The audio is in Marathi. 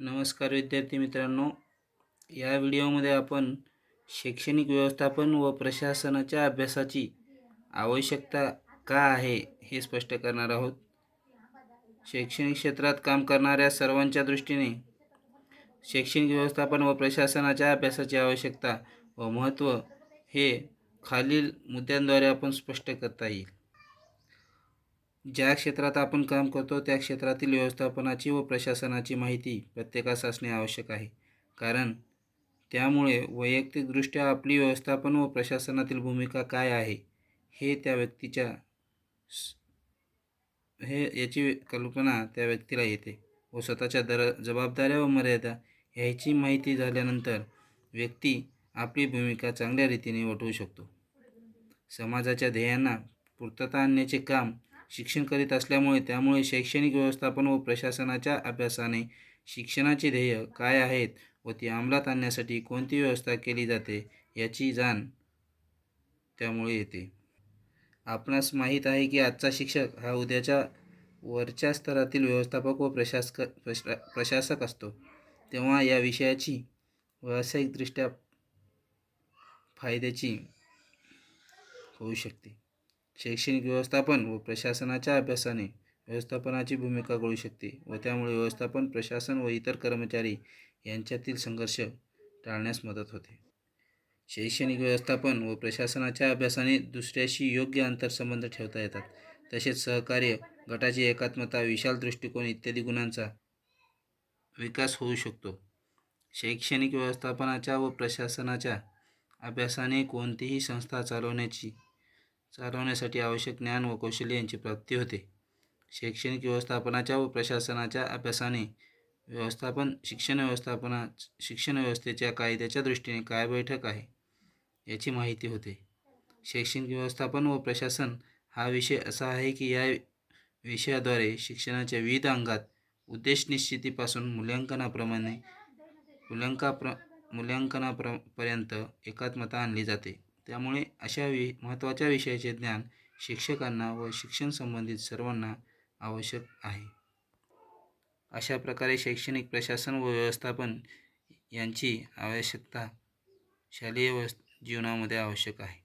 नमस्कार विद्यार्थी मित्रांनो. या व्हिडिओमध्ये आपण शैक्षणिक व्यवस्थापन व प्रशासनाच्या अभ्यासाची आवश्यकता का आहे हे स्पष्ट करणार आहोत. शैक्षणिक क्षेत्रात काम करणाऱ्या सर्वांच्या दृष्टीने शैक्षणिक व्यवस्थापन व प्रशासनाच्या अभ्यासाची आवश्यकता व महत्त्व हे खालील मुद्द्यांद्वारे आपण स्पष्ट करता येईल. ज्या क्षेत्रात आपण काम करतो त्या क्षेत्रातील व्यवस्थापनाची व प्रशासनाची माहिती प्रत्येकास असणे आवश्यक आहे. कारण त्यामुळे वैयक्तिकदृष्ट्या आपली व्यवस्थापन व प्रशासनातील भूमिका काय आहे हे त्या व्यक्तीच्या हे याची कल्पना त्या व्यक्तीला येते व स्वतःच्या दर जबाबदाऱ्या व मर्यादा ह्याची माहिती झाल्यानंतर व्यक्ती आपली भूमिका चांगल्या रीतीने वटवू शकतो. समाजाच्या ध्येयांना पूर्तता आणण्याचे काम शिक्षण करीत असल्यामुळे त्यामुळे शैक्षणिक व्यवस्थापन व प्रशासनाच्या अभ्यासाने शिक्षणाचे ध्येय काय आहेत व ती अंमलात आणण्यासाठी कोणती व्यवस्था केली जाते याची जाण त्यामुळे येते. आपणास माहीत आहे की आजचा शिक्षक हा उद्याच्या वरच्या स्तरातील व्यवस्थापक व प्रशासक प्रशा प्रशासक असतो. तेव्हा या विषयाची व्यावसायिकदृष्ट्या फायद्याची होऊ शकते. शैक्षणिक व्यवस्थापन व प्रशासनाच्या अभ्यासाने व्यवस्थापनाची भूमिका कळू शकते व त्यामुळे व्यवस्थापन प्रशासन व इतर कर्मचारी यांच्यातील संघर्ष टाळण्यास मदत होते. शैक्षणिक व्यवस्थापन व प्रशासनाच्या अभ्यासाने दुसऱ्याशी योग्य आंतरसंबंध ठेवता येतात. तसेच सहकार्य गटाची एकात्मता विशाल दृष्टिकोन इत्यादी गुणांचा विकास होऊ शकतो. शैक्षणिक व्यवस्थापनाच्या व प्रशासनाच्या अभ्यासाने कोणतीही संस्था चालवण्याची चालवण्यासाठी आवश्यक ज्ञान व कौशल्य यांची प्राप्ती होते. शैक्षणिक व्यवस्थापनाच्या व प्रशासनाच्या अभ्यासाने व्यवस्थापन शिक्षण व्यवस्थापना शिक्षण व्यवस्थेच्या कायद्याच्या दृष्टीने काय बैठक आहे याची माहिती होते. शैक्षणिक व्यवस्थापन व प्रशासन हा विषय असा आहे की या विषयाद्वारे शिक्षणाच्या विविध अंगात उद्देश निश्चितीपासून मूल्यांकनाप्रमाणे मूल्यांकाप्र मूल्यांकनाप्र पर्यंत एकात्मता आणली जाते. त्यामुळे अशा वि महत्त्वाच्या विषयाचे ज्ञान शिक्षकांना व शिक्षण संबंधित सर्वांना आवश्यक आहे. अशा प्रकारे शैक्षणिक प्रशासन व व्यवस्थापन यांची आवश्यकता शालेय व्यवस् जीवनामध्ये आवश्यक आहे.